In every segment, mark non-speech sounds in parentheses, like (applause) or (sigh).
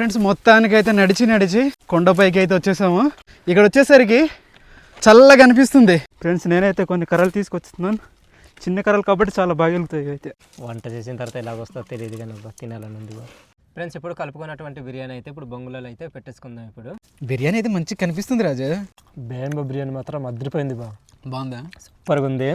Friends మొత్తానికి అయితే నడిచి నడిచి కొండపైకి అయితే వచ్చేసాము. ఇక్కడ వచ్చేసరికి చల్లగా అనిపిస్తుంది. ఫ్రెండ్స్ నేనైతే కొన్ని కర్రలు తీసుకొచ్చుతున్నాను చిన్న కర్రలు కాబట్టి చాలా బాగా వెళ్తాయి అయితే. వంట చేసిన తర్వాత ఎలాగొస్తుందో తెలియదు కానీ తినాలని ఉంది ఫ్రెండ్స్ ఇప్పుడు కలుపుకున్నటువంటి బిర్యానీ అయితే ఇప్పుడు బొంగులలో అయితే పెట్టేసుకుందాం ఇప్పుడు. బిర్యానీ అయితే మంచిగా కనిపిస్తుంది రాజు. బేంబో బిర్యానీ మాత్రం అదిరిపోయింది బా బాగుందా? సూపర్గా ఉంది.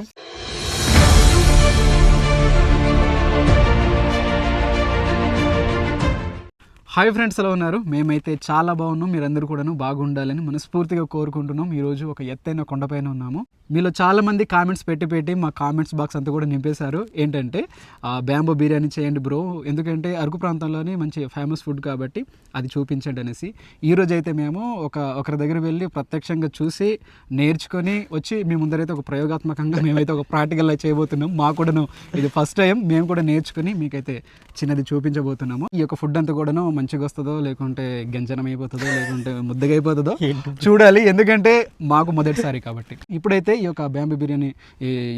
హాయ్ ఫ్రెండ్స్ ఎలా ఉన్నారు? మేమైతే చాలా బాగున్నాం. మీరందరూ కూడాను బాగుండాలని మనస్ఫూర్తిగా కోరుకుంటున్నాం. ఈరోజు ఒక ఎత్తైన కొండపైన ఉన్నాము. మీలో చాలామంది కామెంట్స్ పెట్టి పెట్టి మా కామెంట్స్ బాక్స్ అంతా కూడా నింపేశారు. ఏంటంటే బ్యాంబో బిర్యానీ చేయండి బ్రో ఎందుకంటే అరకు ప్రాంతంలోనే మంచి ఫేమస్ ఫుడ్ కాబట్టి అది చూపించండి అనేసి. ఈరోజు అయితే మేము ఒక ఒకరి దగ్గర వెళ్ళి ప్రత్యక్షంగా చూసి నేర్చుకొని వచ్చి మీ ముందరైతే ఒక ప్రయోగాత్మకంగా మేమైతే ఒక ప్రాక్టికల్ చేయబోతున్నాం. మా కూడాను ఇది ఫస్ట్ టైం మేము కూడా నేర్చుకుని మీకైతే చిన్నది చూపించబోతున్నాము. ఈ యొక్క ఫుడ్ అంతా కూడాను మంచిగా వస్తుందో లేకుంటే గంజనం అయిపోతుందో లేకుంటే ముద్దగా అయిపోతుందో చూడాలి. ఎందుకంటే మాకు మొదటిసారి కాబట్టి. ఇప్పుడైతే ఈ యొక్క బ్యాంబీ బిర్యానీ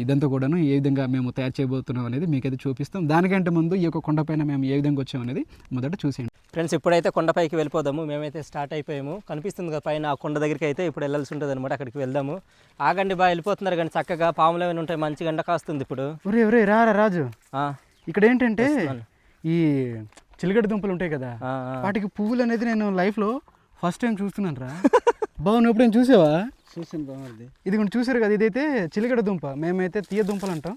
ఇదంతా కూడాను ఏ విధంగా మేము తయారు చేయబోతున్నాం అనేది మీకైతే చూపిస్తాం. దానికంటే ముందు ఈ యొక్క కొండపైన మేము ఏ విధంగా వచ్చాం అనేది మొదట చూసేయండి. ఫ్రెండ్స్ ఇప్పుడైతే కొండపైకి వెళ్ళిపోదాము. మేమైతే స్టార్ట్ అయిపోయాము. కనిపిస్తుంది కదా పైన ఆ కొండ దగ్గరికి అయితే ఇప్పుడు వెళ్ళాల్సి ఉంటుంది అనమాట అక్కడికి వెళ్దాము. ఆగండి బాగా వెళ్ళిపోతున్నారు కానీ చక్కగా పాములు ఏమైనా ఉంటాయి మంచిగా ఎండ కాస్తుంది ఇప్పుడు. రాజు. ఆ, ఇక్కడ ఏంటంటే. ఈ చిలకడ దుంపలు ఉంటాయి కదా. వాటికి పువ్వులు అనేది నేను లైఫ్లో ఫస్ట్ టైం చూస్తున్నాను రా. (laughs) బాగున్నా ఎప్పుడైనా చూసావా? చూసాను బాగుంది ఇది కూడా చూసారు కదా ఇదైతే చిలకడ దుంప. మేమైతే తీయ దుంపలు అంటాం.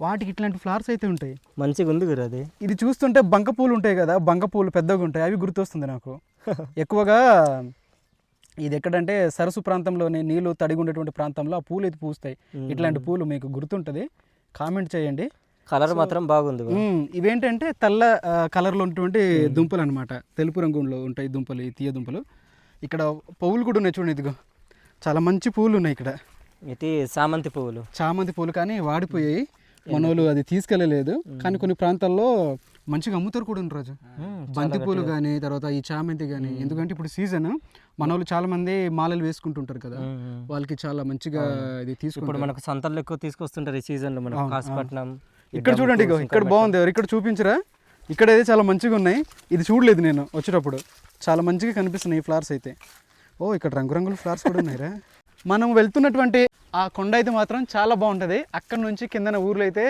వాటికి ఇట్లాంటి ఫ్లవర్స్ అయితే ఉంటాయి. మంచిగా ఉంది గురు అది. ఇది చూస్తుంటే బంక పూలు ఉంటాయి కదా బంక పూలు పెద్దగా ఉంటాయి అవి గుర్తొస్తుంది నాకు. (laughs) ఎక్కువగా ఇది ఎక్కడంటే సరస్సు ప్రాంతంలోనే నీళ్ళు తడిగి ఉండేటువంటి ప్రాంతంలో ఆ పూలు అయితే పూస్తాయి. ఇట్లాంటి పూలు మీకు గుర్తుంటుంది. కామెంట్ చేయండి. కలర్ మాత్రం బాగుంది. ఇవేంటంటే తెల్ల కలర్లో ఉన్నటువంటి దుంపలు అనమాట తెలుపు రంగులో ఉంటాయి దుంపలు ఈ తీయ దుంపలు. ఇక్కడ పువ్వులు కూడా ఉన్నాయి చూడండి ఇదిగో. చాలా మంచి పూలు ఉన్నాయి ఇక్కడ. ఇది సామంతి పువ్వులు. చామంతి పూలు కానీ వాడిపోయాయి. మనోళ్ళు అది తీసుకెళ్ళలేదు. కానీ కొన్ని ప్రాంతాల్లో మంచిగా అమ్ముతారు కూడా రాజు. బంతి పూలు కానీ తర్వాత ఈ చామంతి కానీ. ఎందుకంటే ఇప్పుడు సీజన్ మనోళ్ళు చాలా మంది మాలలు వేసుకుంటుంటారు కదా. వాళ్ళకి చాలా మంచిగా ఇది తీసుకుంటారు. మనకు సంతల్లో ఎక్కువ తీసుకొస్తుంటారు ఈ సీజన్లో మనకు కాసుపట్నం. ఇక్కడ చూడండి ఇక్కడ బాగుంది ఎవరు? ఇక్కడ చూపించరా? ఇక్కడ అయితే చాలా మంచిగా ఉన్నాయి. ఇది చూడలేదు నేను వచ్చేటప్పుడు. చాలా మంచిగా కనిపిస్తున్నాయి ఈ ఫ్లవర్స్ అయితే. ఓ ఇక్కడ రంగురంగుల ఫ్లవర్స్ కూడా ఉన్నాయిరా. మనం వెళ్తున్నటువంటి ఆ కొండ అయితే మాత్రం చాలా బాగుంటుంది. అక్కడ నుంచి కిందన ఊర్లు అయితే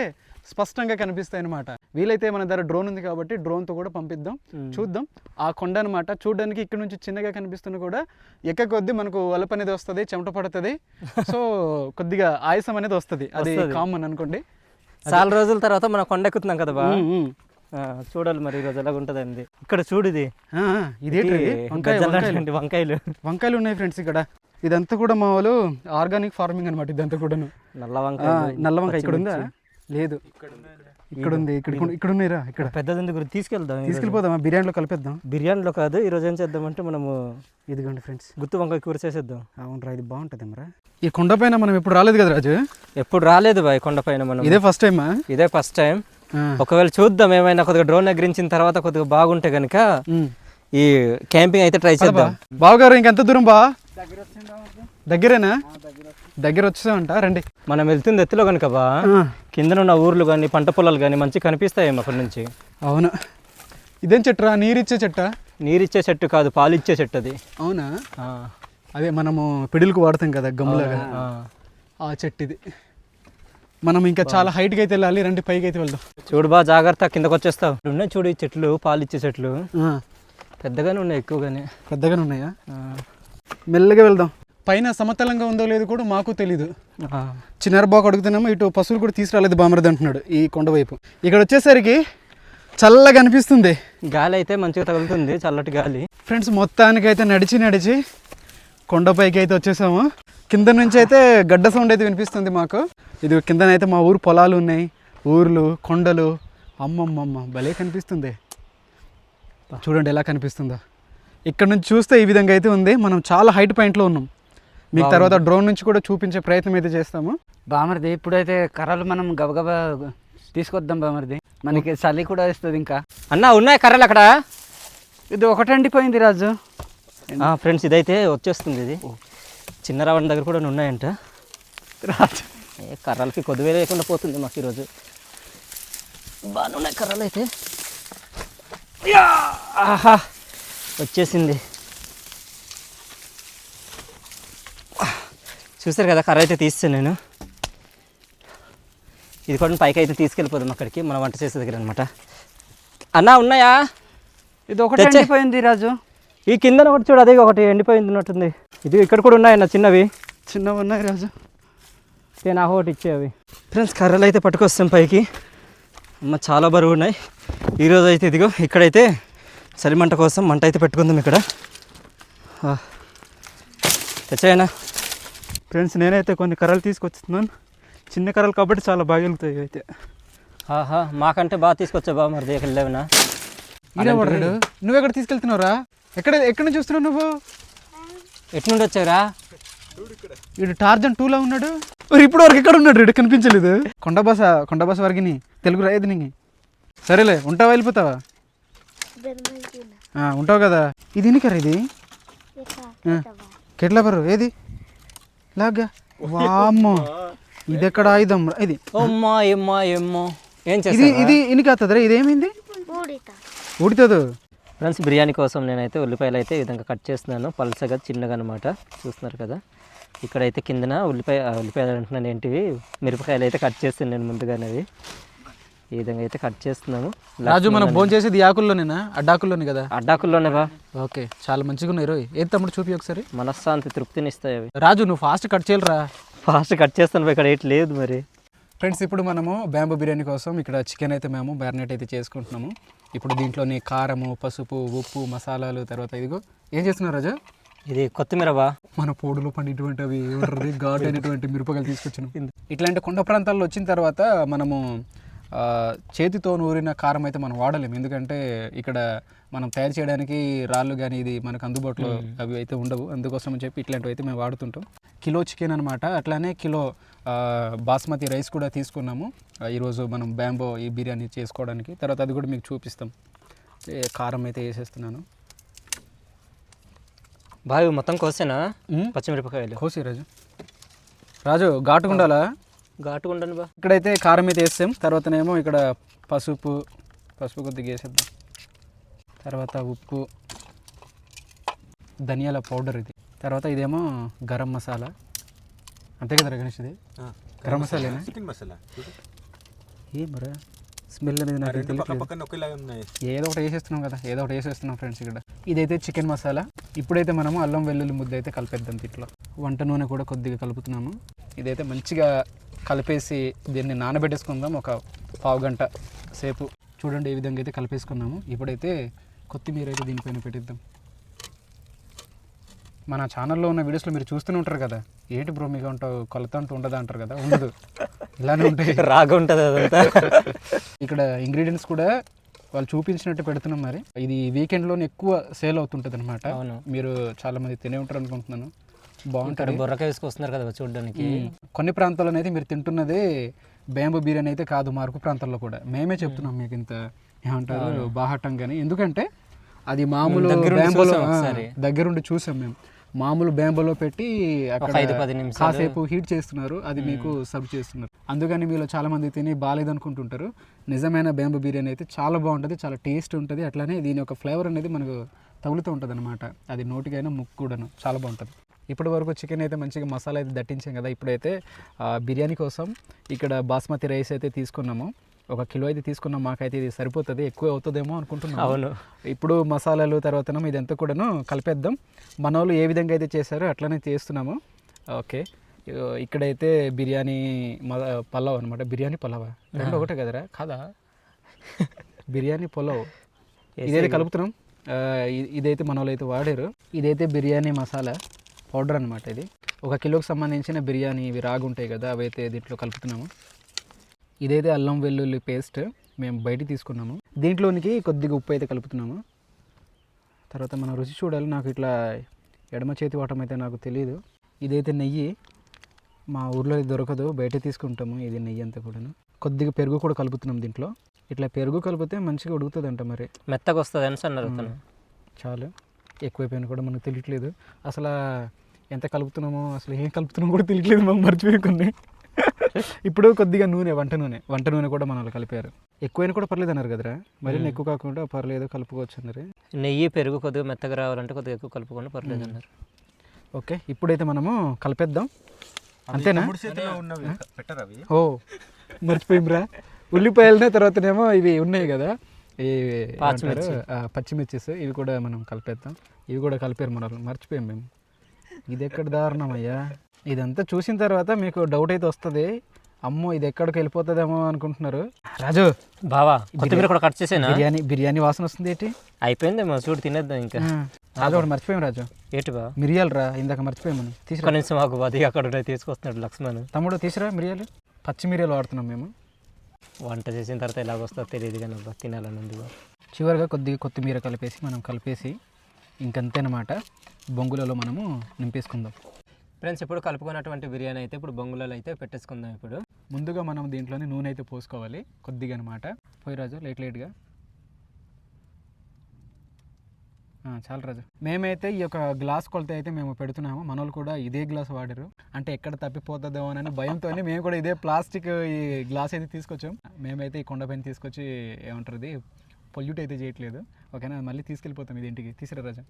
స్పష్టంగా కనిపిస్తాయి అనమాట వీలైతే మన దగ్గర డ్రోన్ ఉంది కాబట్టి డ్రోన్తో కూడా పంపిద్దాం. చూద్దాం. ఆ కొండ అనమాట చూడడానికి ఇక్కడ నుంచి చిన్నగా కనిపిస్తున్న కూడా ఎక్క కొద్దీ మనకు వలప అనేది వస్తుంది చెమట పడుతుంది. సో కొద్దిగా ఆయాసం అనేది వస్తుంది. అది కామన్ అనుకోండి. చాలా రోజుల తర్వాత మనం కొండ ఎక్కుతున్నాం కదా బా. చూడాలి మరి ఈరోజు ఎలాగ ఉంటుందండి ఇక్కడ చూడు ఇది. ఇదేంటి వంకాయలు. వంకాయలు. ఉన్నాయి ఫ్రెండ్స్ ఇక్కడ. ఇదంతా కూడా మా వాళ్ళు ఆర్గానిక్ ఫార్మింగ్ అనమాట ఇదంతా కూడాను. నల్ల వంకాయ నల్ల వంకాయ ఇక్కడ ఉందా లేదు. ఇక్కడ ఉంది ఇక్కడ కూడా- ఇక్కడ ఉన్నాయిరా ఇక్కడ. పెద్దది గురించి తీసుకెళ్దాం ఈరోజు. తీసుకెళ్ళిపోదామా? బిర్యానీలో కలిపేద్దాం. బిర్యానీలో కాదు ఈరోజు ఏం చేద్దామంటే మనము ఇదిగోండి ఫ్రెండ్స్. గుత్తి వంకాయ కూర చేసేద్దాం. అవునరా ఇది బాగుంటుంది మరా. ఈ కొండపైన మనం ఎప్పుడు రాలేదు కదా రాజు? ఎప్పుడు రాలేదు బాయ్ కొండపైన మనం. ఇదే ఫస్ట్ టైమా ఇదే ఫస్ట్ టైం ఒకవేళ చూద్దాం ఏమైనా కొద్దిగా డ్రోన్ ఎగిరించిన తర్వాత కొద్దిగా బాగుంటే కనుక ఈ క్యాంపింగ్ అయితే ట్రై చేద్దాం. బావగారు ఇంకెంత దూరం బా? దగ్గరేనా? దగ్గర వచ్చేసామంట రండి. మనం వెళ్తుంది ఎత్తులో కనుక బా కింద ఉన్న ఊర్లు కానీ పంట పొలాలు కానీ మంచి కనిపిస్తాయి అక్కడి నుంచి. అవును. ఇదేం చెట్టురా? నీరిచ్చే చెట్టా? నీరిచ్చే చెట్టు కాదు పాలిచ్చే చెట్టు అది. అవునా? అదే మనము పిడులకు వాడతాం కదా గమ్ములాగా. ఆ. చెట్టు ఇది మనం ఇంకా చాలా హైట్కి అయితే వెళ్ళాలి రండి పైకి అయితే వెళ్దాం. చూడు బా జాగ్రత్త కిందకు వచ్చేస్తావు. ఉన్నాయి చూడు ఈ చెట్లు పాలిచ్చే చెట్లు. పెద్దగానే ఉన్నాయి ఎక్కువగానే. పెద్దగానే ఉన్నాయా? మెల్లగా వెళ్దాం. పైన సమతలంగా ఉందో లేదో కూడా మాకు తెలీదు. ఆ. చిన్నారు బాగా అడుగుతున్నాము ఇటు పశువులు కూడా తీసుకురాలేదు బామరది అంటున్నాడు ఈ కొండ వైపు. ఇక్కడ వచ్చేసరికి చల్లగా అనిపిస్తుంది. గాలి అయితే మంచిగా తగులుతుంది చల్లటి గాలి. ఫ్రెండ్స్ మొత్తానికి అయితే నడిచి నడిచి కొండపైకి అయితే వచ్చేసాము. కింద నుంచి అయితే గడ్డ సౌండ్ అయితే వినిపిస్తుంది మాకు. ఇది కిందనైతే మా ఊరు పొలాలు ఉన్నాయి ఊర్లు కొండలు. అమ్మమ్మమ్మ భలే కనిపిస్తుంది. చూడండి ఎలా కనిపిస్తుందో. ఇక్కడ నుంచి చూస్తే ఈ విధంగా అయితే ఉంది. మనం చాలా హైట్ పాయింట్లో ఉన్నాం. మీకు తర్వాత డ్రోన్ నుంచి కూడా చూపించే ప్రయత్నం అయితే చేస్తాము. బామర్ది ఇప్పుడైతే కర్రలు మనం గబగబా తీసుకొద్దాం బామర్ది. మనకి చలి కూడా వేస్తుంది ఇంకా. అన్న ఉన్నాయి కర్రలు అక్కడ? ఇది ఒకటి అండిపోయింది రాజు. ఫ్రెండ్స్ ఇదైతే వచ్చేస్తుంది ఇది. చిన్న రావణ దగ్గర కూడా ఉన్నాయంట. రాజు. ఏ కర్రలకి కొద్దివే లేకుండా పోతుంది మాకు ఈరోజు. బాగానే ఉన్నాయి కర్రలు అయితే. యా! ఆహా! వచ్చేసింది. చూసారు కదా కర్ర అయితే తీస్తాను నేను. ఇది కూడా పైకి అయితే తీసుకెళ్ళిపోదాం అక్కడికి మనం వంట చేసే దగ్గర అనమాట అన్నా ఉన్నాయా? ఇది ఒకటి. ఎండిపోయింది రాజు. ఈ కిందన ఒకటి చూడు అదే ఒకటి ఎండిపోయింది ఉన్నట్టుంది. ఇది ఇక్కడ కూడా ఉన్నాయన్న చిన్నవి. చిన్నవి ఉన్నాయి రాజు. నేను ఆ ఒకటి ఇచ్చేవి. ఫ్రెండ్స్ కర్రలు అయితే పట్టుకొస్తాం పైకి. అమ్మ చాలా బరువు ఉన్నాయి. ఈరోజు అయితే ఇదిగో ఇక్కడైతే చలిమంట కోసం మంట అయితే పెట్టుకుందాం ఇక్కడ. తెచ్చాయనా ఫ్రెండ్స్ నేనైతే కొన్ని కర్రలు తీసుకొచ్చుతున్నాను చిన్న కర్రలు కాబట్టి చాలా బాగా వెళ్తాయి అయితే ఆహా మాకంటే బాగా తీసుకొచ్చా బాగా మరి దగ్గర లేవనా? ఈడే పడరాడు నువ్వు ఎక్కడ తీసుకెళ్తున్నావురా? ఎక్కడ ఎక్కడ నుంచి చూస్తున్నావు నువ్వు? ఎటు నుండి వచ్చారా వీడు టార్జన్ టూలో ఉన్నాడు. మరి ఇప్పుడు వరకు ఎక్కడ ఉన్నాడు వీడు? కనిపించలేదు. కొండబాస కొండబాస వరకిని తెలుగు రాయదు నీకు. సరేలే ఉంటావా వెళ్ళిపోతావా? ఆ, ఉంటావు కదా. ఇది ఎన్ని కర్ర ఇది? కెట్లా బరు ఏది? లాగా? వామ్మో. ఇది ఎక్కడ ఆయుధం? రా? ఇది. ఓమ్మా ఏమ్మా ఏమ్మో ఏం ఇది చేస్తా ఇది ఇని కాదా ఇది ఏమైంది ఉడుతుంది ఫ్రెండ్స్ బిర్యానీ కోసం నేనైతే ఉల్లిపాయలు అయితే ఈ విధంగా కట్ చేస్తున్నాను. పలసగా చిన్నగా అనమాట చూస్తున్నారు కదా? ఇక్కడైతే కిందన ఉల్లిపాయ ఆ, ఉల్లిపాయలు అంటున్నాను. ఏంటివి? మిరపకాయలు అయితే కట్ చేస్తున్నాను నేను ముందుగానే అవి. ఈ విధంగా అయితే కట్ చేస్తున్నాము రాజు మనం భోజనం చేసేది ఆకుల్లోనేనా? అడ్డాకుల్లోనే కదా? అడ్డాకుల్లోనే బా. ఓకే చాలా మంచిగా ఉన్నాయి. రోయ్ ఏది తమ్ముడు చూపి ఒకసారి? మనశ్శాంతి తృప్తిని ఇస్తాయి అవి. రాజు నువ్వు ఫాస్ట్ కట్ చేయలేరా? ఫాస్ట్ కట్ చేస్తాను ఇక్కడ ఏంటి లేదు మరి. ఫ్రెండ్స్ ఇప్పుడు మనము బ్యాంబూ బిర్యానీ కోసం ఇక్కడ చికెన్ అయితే మేము మ్యారినేట్ అయితే చేసుకుంటున్నాము. ఇప్పుడు దీంట్లోని కారము పసుపు ఉప్పు మసాలాలు తర్వాత ఇదిగో. ఏం చేస్తున్నారు రాజు? ఇది కొత్తిమీర బా. మన పోడులో పండినటువంటి అవి ఏమంటారు ఘాట్ అయినటువంటి మిరపకాయలు తీసుకొచ్చినాం. ఇట్లాంటి కొండ ప్రాంతాల్లో వచ్చిన తర్వాత మనము చేతితో నూరిన కారం అయితే మనం వాడలేము. ఎందుకంటే ఇక్కడ మనం తయారు చేయడానికి రాళ్ళు కానీ ఇది మనకు అందుబాటులో అవి అయితే ఉండవు. అందుకోసం అని చెప్పి ఇట్లాంటివి అయితే మేము వాడుతుంటాం. కిలో చికెన్ అనమాట అట్లానే కిలో బాస్మతి రైస్ కూడా తీసుకున్నాము. ఈరోజు మనం బ్యాంబో ఈ బిర్యానీ చేసుకోవడానికి. తర్వాత అది కూడా మీకు చూపిస్తాం. కారం అయితే వేసేస్తున్నాను. బావి మొత్తం కోసేనా. పచ్చిమిరపకాయలు. కోసి రాజు. రాజు ఘాటుగా ఉండాలా ఘాటుగా ఉండను బా. ఇక్కడైతే కారం అయితే వేస్తాం తర్వాతనేమో ఇక్కడ పసుపు పసుపు కొద్దిగా వేసేద్దాం. తర్వాత ఉప్పు ధనియాల పౌడర్ ఇది. తర్వాత ఇదేమో గరం మసాలా. అంతే కదా గణేష్ ఇది? గరం మసాలానా చికెన్ మసాలా. ఏం మరా? స్మెల్ అనేది ఏదో ఒకటి వేసేస్తున్నాం కదా ఏదో ఒకటి వేసేస్తున్నాం ఫ్రెండ్స్ ఇక్కడ. ఇదైతే చికెన్ మసాలా. ఇప్పుడైతే మనము అల్లం వెల్లుల్లి ముద్ద అయితే కలిపేద్దాం దీంట్లో. వంట నూనె కూడా కొద్దిగా కలుపుతున్నాము. ఇదైతే మంచిగా కలిపేసి దీన్ని నానబెట్టేసుకుందాం. ఒక పావు గంట సేపు చూడండి ఏ విధంగా అయితే కలిపేసుకున్నాము. ఇప్పుడైతే కొత్తిమీర అయితే దీనిపైన పెట్టిద్దాం. మన ఛానల్లో ఉన్న వీడియోస్లో మీరు చూస్తూనే ఉంటారు కదా. ఏంటి బ్రో మీకు ఉంటావు కొలత అంటూ ఉండదా అంటారు కదా? ఉండదు. ఇలానే ఉంటాయి. (laughs) రాగా ఉంటుంది అదంతా. (laughs) ఇక్కడ ఇంగ్రీడియంట్స్ కూడా వాళ్ళు చూపించినట్టు పెడుతున్నాం మరి. ఇది వీకెండ్లోనే ఎక్కువ సేల్ అవుతుంటుంది అనమాట. మీరు చాలా మంది తినే ఉంటారు అనుకుంటున్నాను. బాగుంటుంది. బుర్రకాయ వేసుకొస్తున్నారు కదా చూడడానికి. కొన్ని ప్రాంతాల్లో అయితే మీరు తింటున్నదే బ్యాంబూ బిర్యానీ అయితే కాదు మా అరకు ప్రాంతాల్లో కూడా. మేమే చెప్తున్నాం మీకు ఇంత ఏమంటారు బాహటం కానీ ఎందుకంటే అది మామూలు ఒకసారి. దగ్గరుండి చూసాం మేము. మామూలు బ్యాంబోలో పెట్టి అక్కడ. కాసేపు హీట్ చేస్తున్నారు. అది మీకు సర్వ్ చేస్తున్నారు. అందుకని మీలో చాలా మంది తిని బాగాలేదు అనుకుంటుంటారు నిజమైన బ్యాంబూ బిర్యానీ అయితే చాలా బాగుంటుంది చాలా టేస్ట్ ఉంటుంది. అట్లానే దీని యొక్క ఫ్లేవర్ అనేది మనకు తగులుతూ ఉంటుంది అనమాట అది నోటికైనా ముక్కు కూడాను చాలా బాగుంటుంది. ఇప్పటి వరకు చికెన్ అయితే మంచిగా మసాలా అయితే దట్టించాం కదా ఇప్పుడైతే బిర్యానీ కోసం ఇక్కడ బాస్మతి రైస్ అయితే తీసుకున్నాము. ఒక కిలో అయితే తీసుకున్నాం మాకైతే ఇది సరిపోతుంది ఎక్కువ అవుతుందేమో అనుకుంటున్నాం అవును. ఇప్పుడు మసాలాలు తర్వాత ఇదంతా కూడాను కలిపేద్దాం. మన వాళ్ళు ఏ విధంగా అయితే చేశారో అట్లనే చేస్తున్నాము. ఓకే. ఇక్కడైతే బిర్యానీ పలావ్ అనమాట బిర్యానీ పలావా? రెండు ఒకటే కదరా? కాదా? (laughs) బిర్యానీ పులావ్. ఇదైతే కలుపుతున్నాం. ఇదైతే మన వాళ్ళు అయితే వాడారు. ఇదైతే బిర్యానీ మసాలా. పౌడర్ అనమాట ఇది. ఒక కిలోకి సంబంధించిన బిర్యానీ ఇవి రాగు ఉంటాయి కదా అవి అయితే దీంట్లో కలుపుతున్నాము. ఇదైతే అల్లం వెల్లుల్లి పేస్ట్ మేము బయట తీసుకున్నాము. దీంట్లోనికి కొద్దిగా ఉప్పు అయితే కలుపుతున్నాము. తర్వాత మనం రుచి చూడాలి. నాకు ఇట్లా ఎడమ చేతి వాటం అయితే నాకు తెలియదు ఇదైతే నెయ్యి. మా ఊర్లో దొరకదు. బయట తీసుకుంటాము. ఇది నెయ్యి అంతా కూడాను. కొద్దిగా పెరుగు కూడా కలుపుతున్నాం దీంట్లో. ఇట్లా పెరుగు కలిపితే మంచిగా ఉడుకుతుందంట మరి. మెత్తగా వస్తుంది అని అన్నారు చాలు. ఎక్కువైపోయినా కూడా మనకు తెలియట్లేదు. అసలు ఎంత కలుపుతున్నామో అసలు ఏం కలుపుతున్నామో కూడా తెలియట్లేదు మాకు మర్చిపోయి కొన్ని. ఇప్పుడు కొద్దిగా నూనె వంట నూనె. వంట నూనె కూడా మన వాళ్ళు కలిపారు. ఎక్కువైనా కూడా పర్లేదు అన్నారు కదరా. మరి ఎక్కువ కాకుండా పర్లేదు కలుపుకోవచ్చు అన్నారు. నెయ్యి పెరుగు కొద్దిగా మెత్తగా రావాలంటే కొద్దిగా ఎక్కువ కలుపుకొని పర్లేదు అన్నారు. ఓకే ఇప్పుడైతే మనము కలిపేద్దాం. అంతేనా? ఓ మర్చిపోయిందిరా ఉల్లిపాయలనే తర్వాతనేమో ఇవి ఉన్నాయి కదా. ఈ పచ్చిమిర్చి. పచ్చిమిర్చిస్ ఇవి కూడా మనం కలిపేద్దాం. ఇవి కూడా కలిపారు మన వాళ్ళు. మర్చిపోయాం మేము. ఇది ఎక్కడ దారుణం అయ్యా? ఇదంతా చూసిన తర్వాత మీకు డౌట్ అయితే వస్తుంది. అమ్మో ఇది ఎక్కడికి వెళ్ళిపోతుందేమో అనుకుంటున్నారు. రాజు! బావా కొత్తిమీర కూడా కట్ చేసేనా? బిర్యానీ బిర్యానీ వాసన వస్తుంది ఏంటి? అయిపోయిందేమో చూడు తినేద్దాం ఇంకా. రాజు ఒకటి మర్చిపోయాం రాజు. ఏంటి బా మిరియాలు రా ఇందాక మర్చిపోయాం మనం. తీసురా ఒక్క నిమిషం మాకు అది అక్కడ తీసుకొస్తున్నాడు లక్ష్మణ్. తమ్ముడు తీసురా మిరియాలు. పచ్చి మిరియాలు వాడుతున్నాం మేము. వంట చేసిన తర్వాత ఎలాగ వస్తుందో తెలియదు కానీ తినాలని ఉంది. చివరిగా కొద్దిగా కొత్తిమీర కలిపేసి మనం కలిపేసి ఇంకంతేనమాట. బొంగులలో మనము నింపేసుకుందాం. ఫ్రెండ్స్ ఇప్పుడు కలుపుకున్నటువంటి బిర్యానీ అయితే ఇప్పుడు బొంగులలో అయితే పెట్టేసుకుందాం ఇప్పుడు. ముందుగా మనం దీంట్లోనే నూనె అయితే పోసుకోవాలి కొద్దిగా అనమాట. పోయి రాజు లైట్ లైట్గా చాలు రాజు. మేమైతే ఈ యొక్క గ్లాస్ కొలత అయితే మేము పెడుతున్నాము. మనోళ్ళు కూడా ఇదే గ్లాస్ వాడారు. అంటే ఎక్కడ తప్పిపోతుందేమో అని భయంతోనే మేము కూడా ఇదే ప్లాస్టిక్ ఈ గ్లాస్ అయితే తీసుకొచ్చాం. మేమైతే ఈ కొండపైన తీసుకొచ్చి ఏమంటారు పొల్యూట్ అయితే చేయట్లేదు. ఓకేనా? మళ్ళీ తీసుకెళ్ళిపోతాం ఇది ఇంటికి. తీసుకురా రాజు.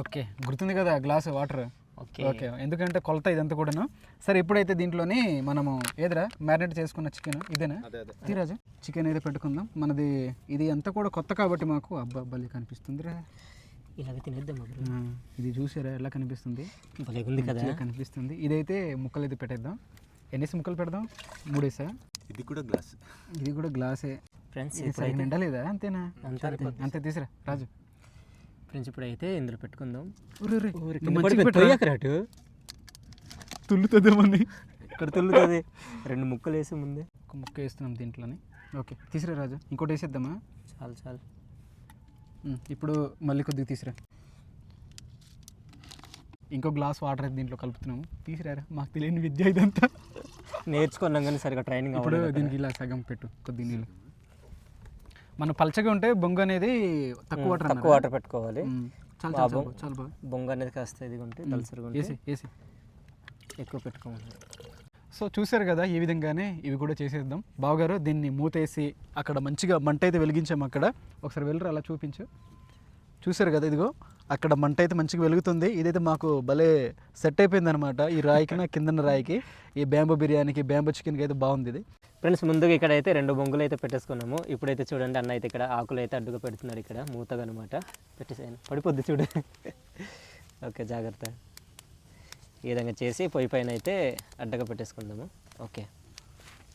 ఓకే. గుర్తుంది కదా గ్లాస్ వాటర్? ఓకే. ఓకే. ఎందుకంటే కొలత ఇదంతా కూడాను. సరే ఇప్పుడైతే దీంట్లోని మనము ఏదిరా? మ్యారినేట్ చేసుకున్న చికెన్. ఇదేనా? తీరాజు చికెన్ అయితే పెట్టుకుందాం. మనది ఇది అంతా కూడా కొత్త కాబట్టి మాకు అబ్బా భలే కనిపిస్తుందిరా. ఇలాగ తినేద్దాం ఇది చూసారా? ఎలా కనిపిస్తుంది? ఉంది కదా. కనిపిస్తుంది. ఇదైతే ముక్కలు అయితే పెట్టేద్దాం. ఎన్నేసి ముక్కలు పెడదాం? మూడేసా? ఇది కూడా గ్లాస్. ఇది కూడా గ్లాసే. ఫ్రెండ్స్ ఇది సరిగ్గా నిండలేదా అంతేనా? అంతే తీసిరా రాజు. ఫ్రెండ్స్ ఇప్పుడు అయితే ఇందులో పెట్టుకుందాం. తుల్లుతుందేమని ఇక్కడ తుల్లుతుంది. రెండు ముక్కలు వేసి ముందే. ఒక ముక్క వేస్తున్నాం దీంట్లోని. ఓకే తీసిరా రాజు. ఇంకోటి వేసేద్దామా? చాలు చాలు. ఇప్పుడు మళ్ళీ కొద్దిగా తీసిరా. ఇంకో గ్లాస్ వాటర్ అయితే దీంట్లో కలుపుతున్నాము. తీసిరారా? మాకు తెలియని విద్య ఇదంతా. నేర్చుకున్నాం కానీ సరిగా ట్రైనింగ్ అవ్వలేదు దీనికి ఇలా సగం పెట్టు కొద్ది నీళ్ళు. మన పలచగా ఉంటే బొంగు అనేది తక్కువ వాటర్ తక్కువ వాటర్ పెట్టుకోవాలి. చాలా చాలా బొంగు- చాలా బాగా బొంగ అనేది కాస్త ఇది ఉంటే దలసరిగా ఎక్కువ పెట్టుకోవాలి. సో చూసారు కదా ఈ విధంగానే ఇవి కూడా చేసేద్దాం. బావగారు దీన్ని మూతేసి అక్కడ మంచిగా మంట అయితే వెలిగించాము అక్కడ. ఒకసారి వెళ్ళరు అలా చూపించు. చూసారు కదా ఇదిగో అక్కడ మంట అయితే మంచిగా వెలుగుతుంది. ఇదైతే మాకు భలే సెట్ అయిపోయింది అనమాట ఈ రాయికి నా కిందన రాయికి. ఈ బ్యాంబో బిర్యానీకి బ్యాంబో చికెన్కి అయితే బాగుంది ఇది. ఫ్రెండ్స్ ముందుగా ఇక్కడ అయితే రెండు బొంగులు అయితే పెట్టేసుకున్నాము. ఇప్పుడైతే చూడండి అన్న అయితే ఇక్కడ ఆకులు అయితే అడ్డుగా పెడుతున్నాడు ఇక్కడ మూతగా అనమాట పెట్టేసాను పడిపోద్ది చూడు. ఓకే జాగ్రత్త. ఈ విధంగా చేసి పొయ్యి పైన అయితే అడ్డగా పెట్టేసుకుందాము. ఓకే.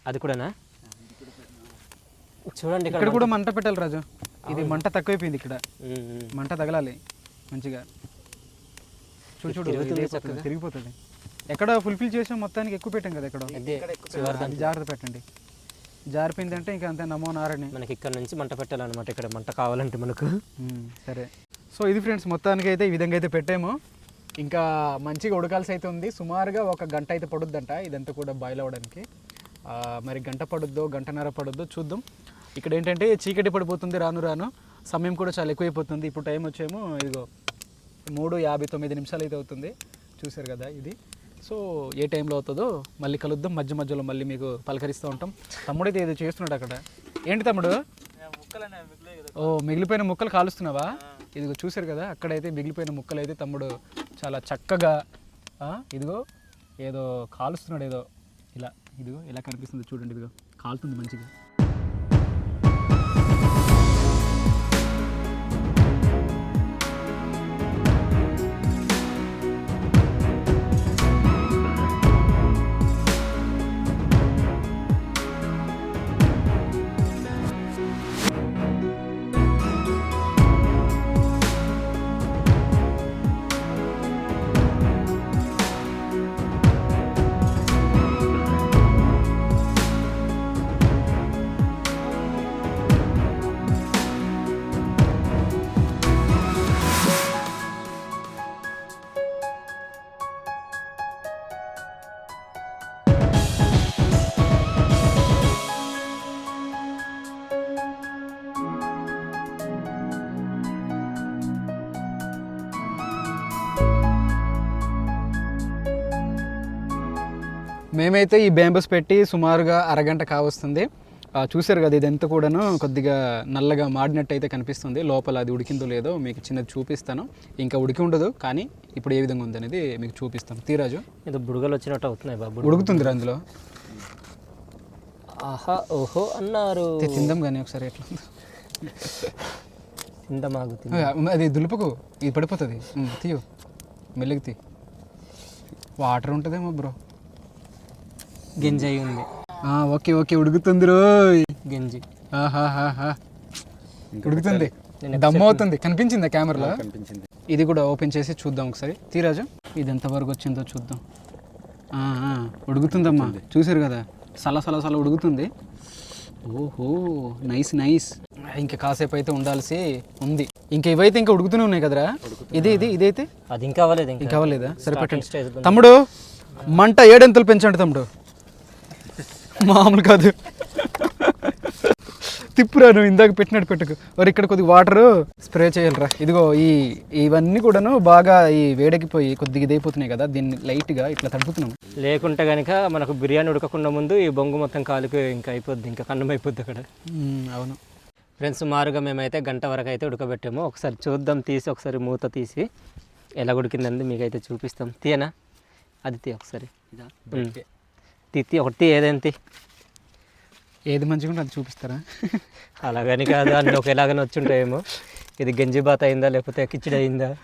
అది కూడానా? చూడండి ఇక్కడ కూడా మంట పెట్టాలి రాజు. ఇది మంట తక్కువైపోయింది ఇక్కడ. మంట తగలాలి మంచిగా. చూడు చూడు తిరిగిపోతుంది ఎక్కడ ఫుల్ఫిల్ చేసాం మొత్తానికి ఎక్కువ పెట్టాం కదా అది జాగ్రత్త పెట్టండి. జారిపోయిందంటే ఇంకా అంతే నమో నారని మనకి ఇక్కడ నుంచి మంట పెట్టాలన్నమాట ఇక్కడ మంట కావాలంటే మనకు. సరే. సో ఇది ఫ్రెండ్స్ మొత్తానికి అయితే ఈ విధంగా అయితే పెట్టాము. ఇంకా మంచిగా ఉడకాల్సి అయితే ఉంది. సుమారుగా ఒక గంట అయితే పడుద్దంట ఇదంతా కూడా బాయిల్ అవ్వడానికి. ఆ, మరి గంట పడుద్దో గంటన్నర పడుద్దో చూద్దాం. ఇక్కడ ఏంటంటే చీకటి పడిపోతుంది రాను రాను. సమయం కూడా చాలా ఎక్కువైపోతుంది. ఇప్పుడు టైం వచ్చేమో ఇదిగో మూడు యాభై తొమ్మిది నిమిషాలు అయితే అవుతుంది. చూశారు కదా ఇది. సో ఏ టైంలో అవుతుందో మళ్ళీ కలుద్దాం. మధ్య మధ్యలో మళ్ళీ మీకు పలకరిస్తూ ఉంటాం. తమ్ముడైతే ఏదో చేస్తున్నాడు అక్కడ. ఏంటి తమ్ముడు? ఓ మిగిలిపోయిన ముక్కలు కాలుస్తున్నావా? ఇదిగో చూశారు కదా అక్కడైతే మిగిలిపోయిన ముక్కలు అయితే తమ్ముడు చాలా చక్కగా ఇదిగో ఏదో కాలుస్తున్నాడు ఏదో. ఇలా ఇదిగో ఇలా కనిపిస్తుంది చూడండి ఇదిగో. కాలుతుంది మంచిగా. మేమైతే ఈ బ్యాంబస్ పెట్టి సుమారుగా అరగంట కావస్తుంది. ఆ, చూశారు కదా ఇదంతా కూడాను కొద్దిగా నల్లగా మాడినట్టు అయితే కనిపిస్తుంది. లోపల అది ఉడికిందో లేదో మీకు చిన్నది చూపిస్తాను. ఇంకా ఉడికి ఉండదు కానీ ఇప్పుడు ఏ విధంగా ఉంది అనేది మీకు చూపిస్తాను. తీరాజు ఏదో బుడగలు వచ్చినట్టు అవుతున్నాయి బాబు. ఉడుకుతుంది అందులో. ఆహా ఓహో అన్నారు. తిందాం కానీ ఒకసారి ఎట్లా ఆ, అది దులుపుకు ఇది పడిపోతుంది. తీయు. మెల్లికి తీ వాటర్ ఉంటుందేమో బ్రో. గింజ అయి ఉంది. ఆ, ఓకే ఓకే ఉడుకుతుంది రోయ్. గింజి. ఆహాహాహా. ఉడుకుతుంది. దమ్ము అవుతుంది. కనిపించిందా కెమెరాలో? కనిపించింది. ఇది కూడా ఓపెన్ చేసి చూద్దాం ఒకసారి. తీరాజు ఇది ఎంతవరకు వచ్చిందో చూద్దాం. ఆ, ఆ, ఉడుకుతుందమ్మా. చూసారు కదా? సల సల సల ఉడుకుతుంది. ఓహో నైస్ నైస్. ఇంకా కాసేపు అయితే ఉండాల్సి ఉంది. ఇంకా ఇవైతే ఇంకా ఉడుకుతూనే ఉన్నాయి కదరా? ఇది ఇది ఇదైతే? అది ఇంకా అవ్వలేదు ఇంకా. అవ్వలేదా? సరే పెట్టండి స్టేజ్ తమ్ముడు మంట ఏడెంతలు పెంచండి తమ్ముడు? మామూలు కాదు. తిప్పురా నువ్వు ఇందాక పెట్టినట్టు పెట్టుకు. మరి ఇక్కడ కొద్దిగా వాటర్ స్ప్రే చేయాలిరా. ఇదిగో ఈ ఇవన్నీ కూడాను బాగా ఈ వేడెక్కిపోయి కొద్దిగా ఇదైపోతున్నాయి కదా దీన్ని లైట్గా ఇట్లా తడుపుతున్నాం. లేకుంటే కనుక మనకు బిర్యానీ ఉడకకుండా ముందు ఈ బొంగు మొత్తం కాలిపోయి ఇంకా అయిపోద్ది ఇంకా కన్నం అయిపోద్ది అక్కడ. అవును. ఫ్రెండ్స్ సుమారుగా మేమైతే గంట వరకు అయితే ఉడకబెట్టాము. ఒకసారి చూద్దాం తీసి ఒకసారి మూత తీసి ఎలా ఉడికిందండి మీకైతే చూపిస్తాం. తీయనా? అది తీ ఒకసారి. ఉమ్. తీ తీ ఒకటి తీ ఏది మంచిగా అది చూపిస్తారా? అలాగని కాదు అన్నీ ఒకేలాగానే వచ్చుంటాయేమో. ఇది గంజిబాత్ అయిందా లేకపోతే కిచిడి అయిందా?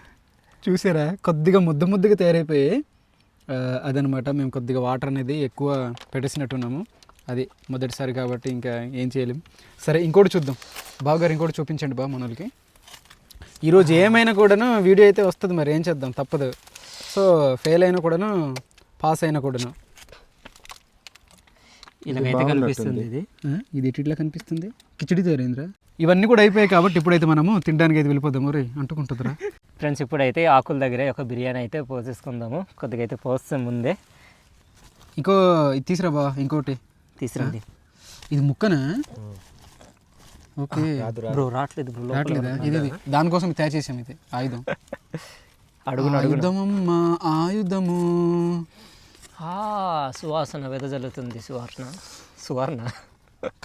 చూసారా? కొద్దిగా ముద్ద ముద్దగా తయారైపోయి అదనమాట. మేము కొద్దిగా వాటర్ అనేది ఎక్కువ పెట్టేసినట్టున్నాము. అది మొదటిసారి కాబట్టి ఇంకా ఏం చేయలేం. సరే ఇంకోటి చూద్దాం. బావగారు ఇంకోటి చూపించండి బావ మన వాళ్ళకి ఈరోజు ఏమైనా కూడాను వీడియో అయితే వస్తుంది మరి ఏం చేద్దాం? తప్పదు. సో ఫెయిల్ అయినా కూడాను పాస్ అయినా కూడాను. ఇలాగైతే కనిపిస్తుంది ఇది. ఇది కనిపిస్తుంది? కిచిడి తయారైందిరా ఇవన్నీ కూడా అయిపోయాయి కాబట్టి ఇప్పుడైతే మనము తినడానికి అయితే వెళ్ళిపోదాం మరి అంటుకుంటుందిరా ఫ్రెండ్స్ ఇప్పుడైతే ఆకుల దగ్గర ఒక బిర్యానీ అయితే పోసేసుకుందాము. కొద్దిగా అయితే పోస్తాం ముందే. ఇంకో ఇది తీసురా బా ఇంకోటి. తీసురండి. ఇది ముక్కనా? ఓకే. బ్రో రావట్లేదు బ్రో రావట్లేదా? ఇది ఇది దానికోసం తయారు చేసాం ఇది ఆయుధం. అడుగున. ఆయుధమమ్మా ఆయుధము. సువాసన వెదజల్లుతుంది సువర్ణ. సువర్ణ.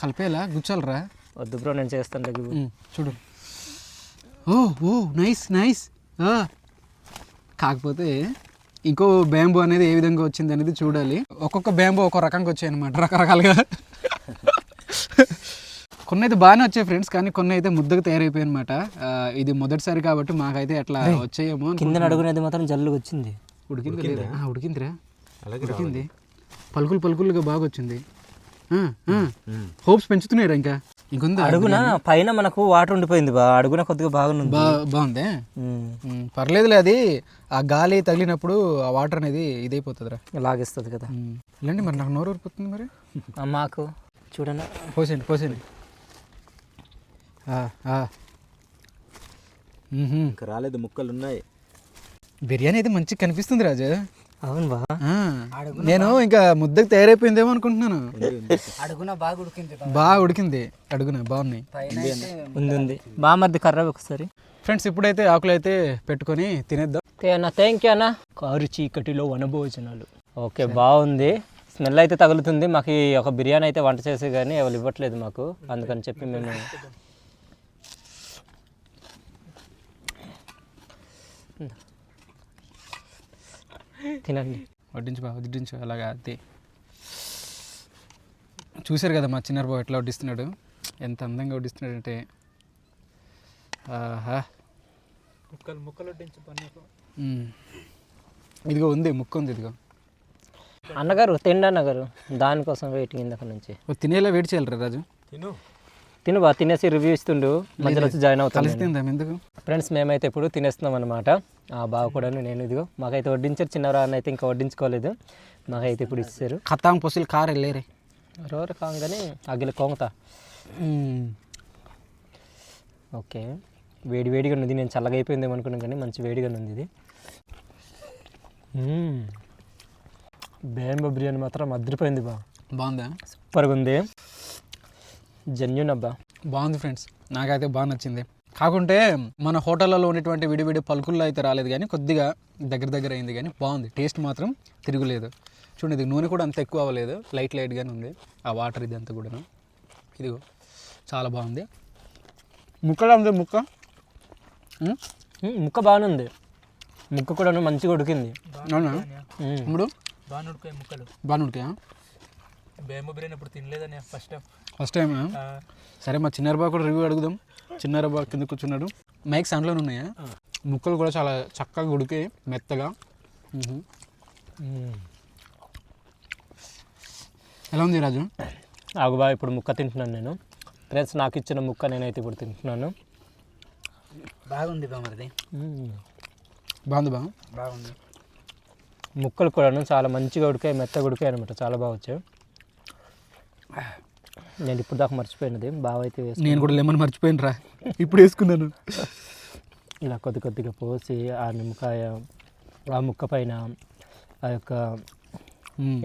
కలిపేలా? గుచ్చాలరా. వద్దు బ్రో నేను చేస్తాను దగ్గర ఉమ్, చూడు. ఓ ఓ నైస్ నైస్. కాకపోతే ఇంకో బ్యాంబు అనేది ఏ విధంగా వచ్చింది అనేది చూడాలి. ఒక్కొక్క బ్యాంబు ఒక్కో రకంగా వచ్చాయి అనమాట రకరకాలుగా. కొన్ని అయితే బాగానే వచ్చాయి ఫ్రెండ్స్ కానీ కొన్ని అయితే ముద్దగా తయారైపోయాయి అనమాట ఇది మొదటిసారి కాబట్టి మాకైతే అట్లా వచ్చాయేమో కింద అడుగునేది మాత్రం జల్లుగా వచ్చింది. ఉడికింది లేదా? ఆ, ఉడికిందిరా. ఉడికింది పలుకులు పలుకులుగా బాగా వచ్చింది హోప్స్ పెంచుతున్నారా ఇంకా? ఇంకొందా? అడుగున? పైన మనకు వాటర్ ఉండిపోయింది బా. అడుగున కొద్దిగా బాగుంది. బా బాగుందే? పర్లేదులే అది. ఆ గాలి తగిలినప్పుడు ఆ వాటర్ అనేది ఇదైపోతుందిరా. లాగేస్తుంది కదా. ఇలాంటి మరి నాకు నోరు ఊరిపోతుంది మరి? మాకు. చూడనా? పోసేయండి పోసేయండి. ఆ, ఆ. మ్మ్హ్మ్. ఇంకా రాలేదు ముక్కలు ఉన్నాయి బిర్యానీ అయితే మంచిగా కనిపిస్తుంది రాజు. అవును బా. నేను ఇంకా ముద్దకు తయారైపోయిందేమో అనుకుంటున్నాను. అడుగున బాగా ఉడికింది బాగా ఉడికింది. అడుగున బాగున్నాయి. ఉంది ఉంది. బామర్ది కర్ర ఒకసారి. ఫ్రెండ్స్ ఇప్పుడైతే ఆకులు అయితే పెట్టుకొని తినేద్దాం. అన్న థ్యాంక్ యూ అన్న. కారు చీకటిలో వనభోజనాలు. ఓకే బాగుంది. స్మెల్ అయితే తగులుతుంది. మాకు ఈ ఒక బిర్యానీ అయితే వంట చేసే కానీ ఎవరు ఇవ్వట్లేదు మాకు. అందుకని చెప్పి మేము తినండి. వడ్డించు బా వడ్డించు అలాగా అది చూశారు కదా మా చిన్నారు బాబు ఎట్లా వడ్డిస్తున్నాడు? ఎంత అందంగా వడ్డిస్తున్నాడు అంటే ఆహా. ముక్కలు ముక్కలు వడ్డించు. ఇదిగో ఉంది ముక్కు ఉంది ఇదిగో. అన్నగారు తిండి అన్నగారు. దానికోసం వెయిటింగ్ ఇందాక నుంచి. తినేలా వెయిట్ చేయాలరా రాజు? తిను. తిను బా తినేసి రివ్యూ ఇస్తుండు. మధ్యలో వచ్చి జాయిన్ అవుతాను కలిసి తిందాం ఎందుకు? ఫ్రెండ్స్ మేమైతే ఇప్పుడు తినేస్తున్నాం అనమాట ఆ బావ కూడా నేను ఇదిగో మాకైతే వడ్డించారు. చిన్నరా అని అయితే ఇంకా వడ్డించుకోలేదు. మాకైతే ఇప్పుడు ఇచ్చారు ఖతాం పొసిల్ కార్ వెళ్ళేరే రోర కాగానే అగిలి కొంగత. ఓకే. వేడి వేడిగా ఉంది నేను చల్లగా అయిపోయిందేమో అనుకున్నాను కానీ మంచి వేడిగా ఉంది ఇది. బేంబ బిర్యానీ మాత్రం అదిరిపోయింది బా. బాగుందా? సూపర్గా ఉంది. జెన్యున్ అబ్బా. బాగుంది ఫ్రెండ్స్. నాకైతే బాగా నచ్చింది. కాకుంటే మన హోటళ్ళలో ఉన్నటువంటి విడి విడి పలుకుల్లో అయితే రాలేదు కానీ కొద్దిగా దగ్గర దగ్గర అయింది కానీ బాగుంది. టేస్ట్ మాత్రం తిరుగులేదు. చూడండి ఇది నూనె కూడా అంత ఎక్కువ అవ్వలేదు. లైట్ లైట్గానే ఉంది. ఆ వాటర్ ఇది అంతా కూడాను. ఇదిగో చాలా బాగుంది. ముక్కలా ఉంది ముక్క? ముక్క బాగానే ఉంది. ముక్క కూడా మంచిగా ఉడికింది. అవునా. ఇప్పుడు? బాగా ఉడికాయి ముక్కలు. బాగా ఉడికాయా? బేమ బిర్యానీ ఇప్పుడు తినలేదని ఫస్ట్ టైం ఫస్ట్ టైం సరే మా చిన్నారబాబు కూడా రివ్యూ అడుగుదాం. చిన్నారబాబు కింద కూర్చున్నాడు. మైక్స్ అందులోనే ఉన్నాయా? ముక్కలు కూడా చాలా చక్కగా ఉడికి మెత్తగా. ఎలా ఉంది రాజు? ఆగుబా ఇప్పుడు ముక్క తింటున్నాను నేను. ఫ్రెండ్స్ నాకు ఇచ్చిన ముక్క నేనైతే ఇప్పుడు తింటున్నాను. బాగుంది బామర్ది. బాగుంది బా బాగుంది. ముక్కలు కూడాను చాలా మంచిగా ఉడికాయి మెత్తగా ఉడికాయి అనమాట చాలా బాగా వచ్చాయి. నేను ఇప్పుడు దాకా మర్చిపోయినది. బాగా అయితే నేను కూడా లెమన్ మర్చిపోయిన రా ఇప్పుడు వేసుకున్నాను. ఇలా కొద్ది కొద్దిగా పోసి ఆ నిమ్మకాయ ఆ ముక్క పైన ఆ యొక్క.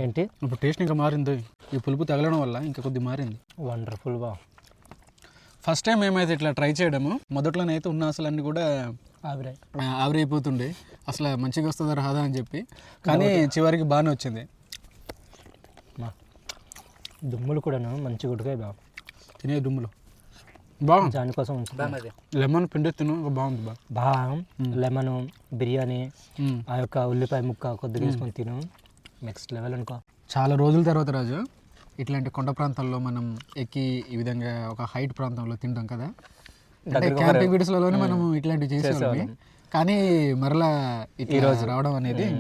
ఏంటి? ఇప్పుడు టేస్ట్ ఇంకా మారింది. ఈ పులుపు తగలడం వల్ల ఇంకా కొద్ది మారింది. వండర్ఫుల్ బా ఫస్ట్ టైం ఏమైతే ఇట్లా ట్రై చేయడము మొదట్లోనైతే ఉన్న అసలు అన్ని కూడా ఆవిరైపోతుండే. అసలు మంచిగా వస్తుందా రాదా అని చెప్పి. కానీ చివరికి బాగానే వచ్చింది. దుమ్ములు కూడాను? మంచిగా ఉడికాయి బా. తినే దుమ్ములు. బాగుంది దానికోసం ఉంచుతాను లెమన్ పిండి తిను బాగుంది బా. బాగా లెమన్ బిర్యానీ. ఆ యొక్క ఉల్లిపాయ ముక్క కొద్దిగా వేసుకొని తిను. నెక్స్ట్ లెవెల్ అనుకో. చాలా రోజుల తర్వాత రాజు ఇట్లాంటి కొండ ప్రాంతాల్లో మనం ఎక్కి ఈ విధంగా ఒక హైట్ ప్రాంతంలో తింటాం కదా. అంటే క్యాంపింగ్ వీడియోస్లోనే మనం ఇట్లాంటివి చేసేవాళ్ళం. కానీ మరలా ఈ రోజు. రావడం అనేది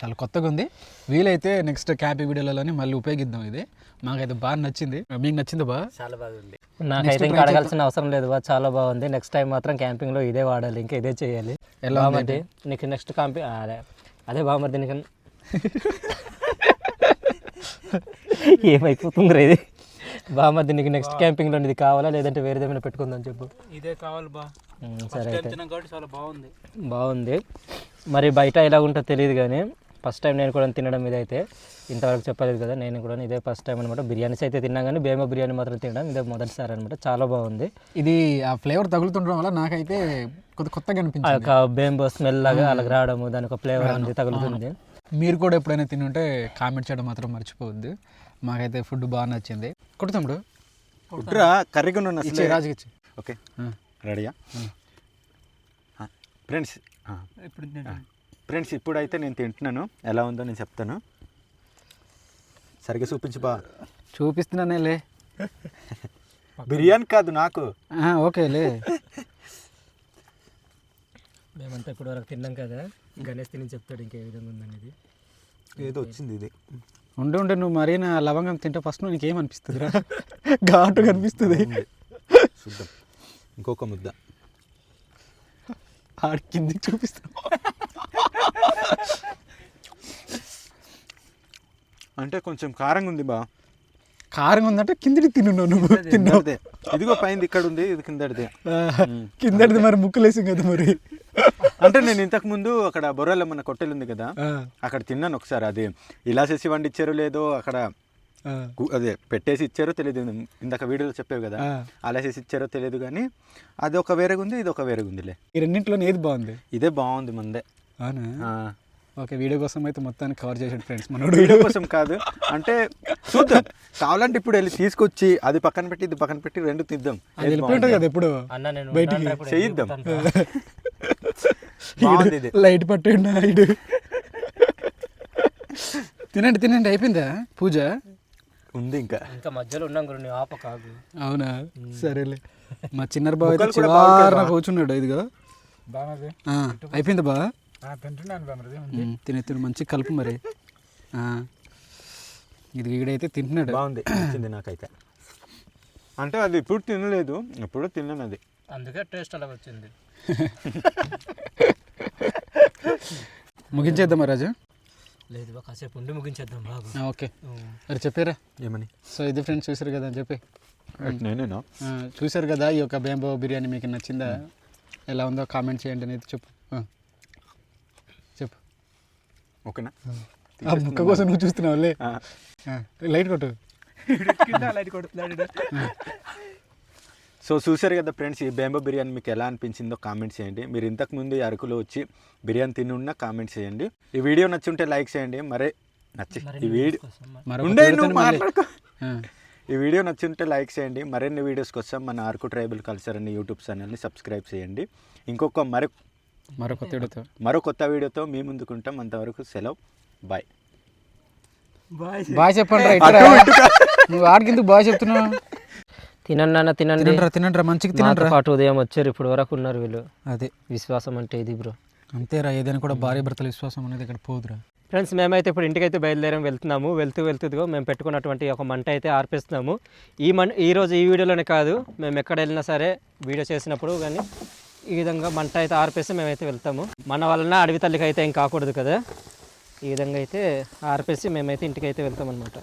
చాలా కొత్తగా ఉంది. వీలైతే నెక్స్ట్ క్యాంపింగ్ వీడియోలలోనే మళ్ళీ ఉపయోగిద్దాం ఇది. మాకైతే బాగా నచ్చింది. మీకు నచ్చింది బా? చాలా బాగుంది నాకైతే ఇంకా అడగాల్సిన అవసరం లేదు బా చాలా బాగుంది. నెక్స్ట్ టైం మాత్రం క్యాంపింగ్లో ఇదే వాడాలి ఇంకా ఇదే చేయాలి. ఎలా ఉంది బామర్ది నీకు నెక్స్ట్ క్యాంపింగ్ అదే అదే బామర్ది నీకు. (laughs) ఏమైపోతుంది రే ఇది? బామర్ది నీకు నెక్స్ట్ క్యాంపింగ్లో ఇది కావాలా లేదంటే వేరేది ఏమైనా పెట్టుకుందని చెప్పు. ఇదే కావాలి బా. సరే అయితే. చాలా బాగుంది. బాగుంది. మరి బయట ఎలా ఉంటుందో తెలియదు కానీ ఫస్ట్ టైం నేను కూడా తినడం ఇదైతే. ఇంతవరకు చెప్పలేదు కదా నేను కూడా ఇదే ఫస్ట్ టైం అనమాట బిర్యానీస్ అయితే తిన్నా కానీ బేమ బిర్యానీ మాత్రం తినడం ఇదే మొదటిసారి అనమాట చాలా బాగుంది. ఇది ఆ ఫ్లేవర్ తగులుతుండడం వల్ల నాకైతే కొద్ది కొత్తగా అనిపించింది. బేంబో స్మెల్ లాగా అలాగ రావడము దాని ఒక ఫ్లేవర్ అనేది తగులుతుంది. మీరు కూడా ఎప్పుడైనా తిని ఉంటే కామెంట్ చేయడం మాత్రం మర్చిపోవద్దు. మాకైతే ఫుడ్ బాగా నచ్చింది. తమ్ముడు. కుట్రా కర్రీగా ఉన్న ఇచ్చే రాజుకి ఓకే. రెడీయా? ఫ్రెండ్స్ ఇప్పుడు ఫ్రెండ్స్ ఇప్పుడైతే నేను తింటున్నాను. ఎలా ఉందో నేను చెప్తాను. సరిగ్గా చూపించు బా. చూపిస్తున్నానేలే. (laughs) బిర్యానీ కాదు నాకు. ఆ, ఓకేలే మేమంతా ఇప్పుడు వరకు తిన్నాం కదా. గణేష్ తిని చెప్తాడు ఇంకే విధంగా ఉందనేది. ఏదో వచ్చింది ఇది. ఉండి ఉండి నువ్వు మరీ నా లవంగం తింటే ఫస్ట్ నీకు ఏమనిపిస్తుంది రా ఘాటుగా అనిపిస్తుంది చూద్దాం. ఇంకొక ముద్ద. ఆడి కిందికి చూపిస్తాను అంటే కొంచెం కారంగా ఉంది బా. కారం ఉందంటే కిందికి తిన్నావు నువ్వు తిన్నావు. కిందటిదే. ఇదిగో పైన ఇక్కడ ఉంది ఇది కిందటిదే. కిందది మరి ముక్కలేసి కదా మరి. అంటే నేను ఇంతకు ముందు అక్కడ బొర్రెల మన కొట్టెలు ఉంది కదా అక్కడ తిన్నాను ఒకసారి అది ఇలా చేసి వండిచ్చారో లేదో అక్కడ అదే పెట్టేసి ఇచ్చారో తెలియదు. ఇందాక వీడియోలో చెప్పావు కదా. ఆ. అలా చేసి ఇచ్చారో తెలియదు కానీ అది ఒక వేరేగా ఉంది ఇది ఒక వేరేగా ఉందిలే ఈ రెండింటిలో ఏది బాగుంది? ఇదే బాగుంది మందే. అవునా? ఆ. ఓకే వీడియో కోసం అయితే మొత్తాన్ని కవర్ చేసాడు ఫ్రెండ్స్ మనోడు వీడియో కోసం కాదు. అంటే చూద్దాం. కావాలంటే ఇప్పుడు వెళ్ళి తీసుకొచ్చి అది పక్కన పెట్టి ఇది పక్కన పెట్టి రెండు తిద్దాం. వెళ్ళిపోయింటుంది కదా ఎప్పుడు. అన్న నేను బయటికి చేయిద్దాం. లైట్ పట్టండి ఇడు తినండి తినండి అయిపోయిందా? పూజ? ఉంది ఇంకా. ఇంకా మధ్యలో ఉన్నాం గురు ఆప కాదు అవునా? సరేలే. మా చిన్నర బాబు అయితే చివారన కూర్చున్నాడు ఇదిగో. అయిపోయిందా బా తింటున్నాను తినే తిను మంచి కలుపు మరి. ఆ. ఇది వీడైతే తింటున్నాడు. బాగుంది నచ్చింది నాకైతే. అంటే అది ఇప్పుడు తినలేదు ఎప్పుడో తిన్నాను అది. అందుకే టేస్ట్ అలా వచ్చింది. (laughs) ముగించేద్దామా రాజు? లేదు బా కాసేపు ఉండి ముగించేద్దాం బాగు ఓకే. అరే చెప్పారా. ఏమని? సో ఇది ఫ్రెండ్స్ చూసారు కదా అని చెప్పి. నేనేనా? చూసారు కదా ఈ యొక్క బేంబో బిర్యానీ మీకు నచ్చిందా? ఎలా ఉందో కామెంట్ చేయండి అనేది చెప్పు. చెప్పు. ఓకేనా? ఆ. ముక్క కోసం నువ్వు చూస్తున్నావులే. ఆ, లైట్ కొట్టు. (laughs) లైట్ కొడుతున్నాడు. సో చూసారు కదా ఫ్రెండ్స్ ఈ బేంబో బిర్యానీ మీకు ఎలా అనిపించిందో కామెంట్ చేయండి. మీరు ఇంతకు ముందు ఈ అరకులో వచ్చి బిర్యానీ తిని ఉన్నా కామెంట్ చేయండి. ఈ వీడియో నచ్చుంటే లైక్ చేయండి. మరే నచ్చి ఈ వీడియో. ఈ వీడియో నచ్చుంటే లైక్ చేయండి. మరిన్ని వీడియోస్ కోసం మన ఆర్కు ట్రైబల్ కల్చర్ అనే యూట్యూబ్ ఛానల్ని సబ్స్క్రైబ్ చేయండి. ఇంకొక మరి మరొక తేడుతో మరో కొత్త వీడియోతో మీ ముందుకుంటాం అంతవరకు సెలవు. బాయ్. బాగా చెప్పండి. నువ్వు ఆడికి బాగా చెప్తున్నావు? తినండి. అన్న తినండి తినండి మంచిగా తినండి పాటు ఉదయం వచ్చారు ఇప్పుడు వరకు ఉన్నారు వీళ్ళు. అదే. విశ్వాసం అంటే ఇది బ్రో. అంతేరా ఏదైనా కూడా భార్య భర్తల విశ్వాసం అనేది ఇక్కడ పోదురా. ఫ్రెండ్స్ మేమైతే ఇప్పుడు ఇంటికైతే బయలుదేరాం వెళ్తున్నాము. వెళ్తూ వెళ్తూ ఇదిగో మేము పెట్టుకున్నటువంటి ఒక మంట అయితే ఆర్పిస్తున్నాము. ఈ మన్ ఈ రోజు ఈ వీడియోలోనే కాదు మేము ఎక్కడ వెళ్ళినా సరే వీడియో చేసినప్పుడు కానీ ఈ విధంగా మంట అయితే ఆర్పేసి మేమైతే వెళ్తాము. మన వలన అడవి తల్లికి అయితే ఏం కాకూడదు కదా. ఈ విధంగా అయితే ఆర్పేసి మేమైతే ఇంటికి అయితే వెళ్తాం అనమాట